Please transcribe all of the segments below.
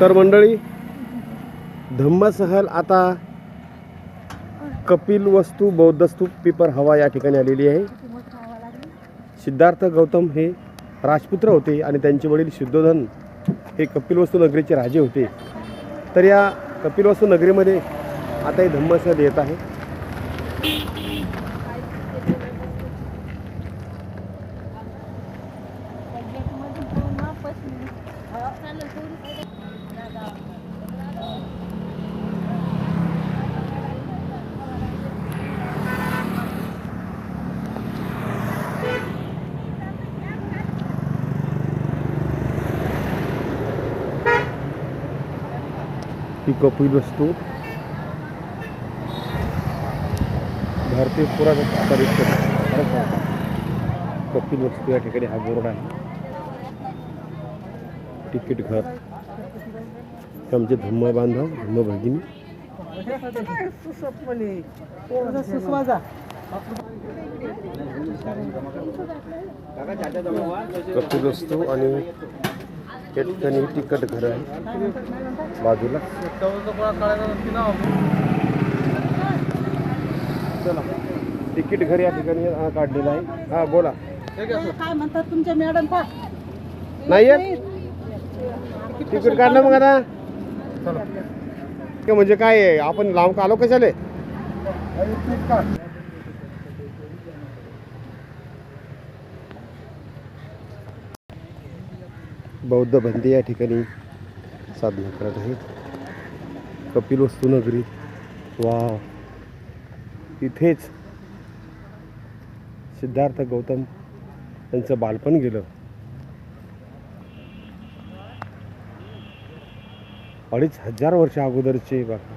तर मंडळी. धम्मसहल आता कपिल वस्तू बौद्धस्तूप पिपर हवा या ठिकाणी आलेली आहे. सिद्धार्थ गौतम हे राजपुत्र होते आणि त्यांचे वडील शुद्धोधन हे कपिलवस्तू नगरीचे राजे होते. तर या कपिलवस्तू नगरीमध्ये आता धम्म धम्मसहल येत आहे. ही कपिल वस्तू भारतीय पुरातत्व परिषद कपिल वस्तू या ठिकाणी हा बोर्ड आहे. तिकीट घर हे आमचे धम्म बांधव धम्म भगिनी. कपिल वस्तू आणि या ठिकाणी तिकट घर आहे बाजूला. चला. तिकीट घर या ठिकाणी हा काढलेला आहे. हा बोला. काय म्हणतात तुमच्या मॅडम पा नाही येत तिकीट काढलं मग आता. ते म्हणजे काय आहे? आपण लांब का आलो कशाले? बौद्ध बंदी या ठिकाणी साधना करत आहेत. कपिल वस्तुनगरी वा तिथेच सिद्धार्थ गौतम यांचं बालपण गेलं. अडीच हजार वर्ष अगोदरचे बघा.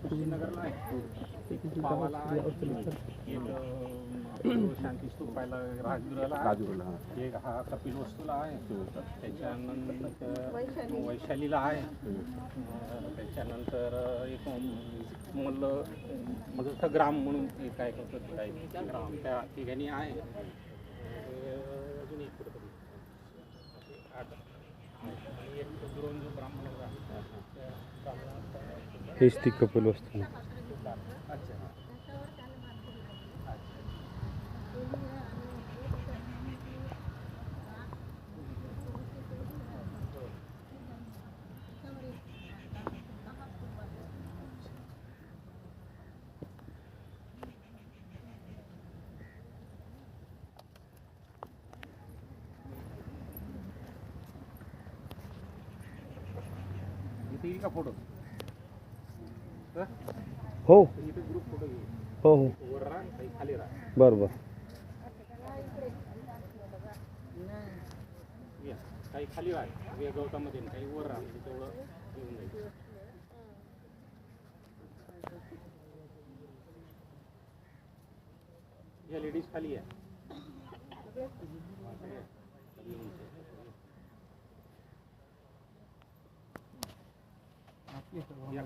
कुशीनगरला आहे पावाला आहे एक अं, शांती स्तूप पाहिला राजगुराला. एक हा कपिल वस्तूला आहे. त्याच्यानंतर वैशालीला आहे. त्याच्यानंतर एक मल्ल मग ग्राम म्हणून एक आहे आहे ग्राम त्या ठिकाणी आहे. अजून एक कुठं आठ हेच ती कपिल वस्तू. येईल का फोटो? हो? हो. हो वर राहा काही खाली राहा बरं बरं. या. काही खाली राहा या गवतामध्ये काही वर राहा म्हणजे तेवढं येऊन जाईल. या लेडीज खाली आहे या.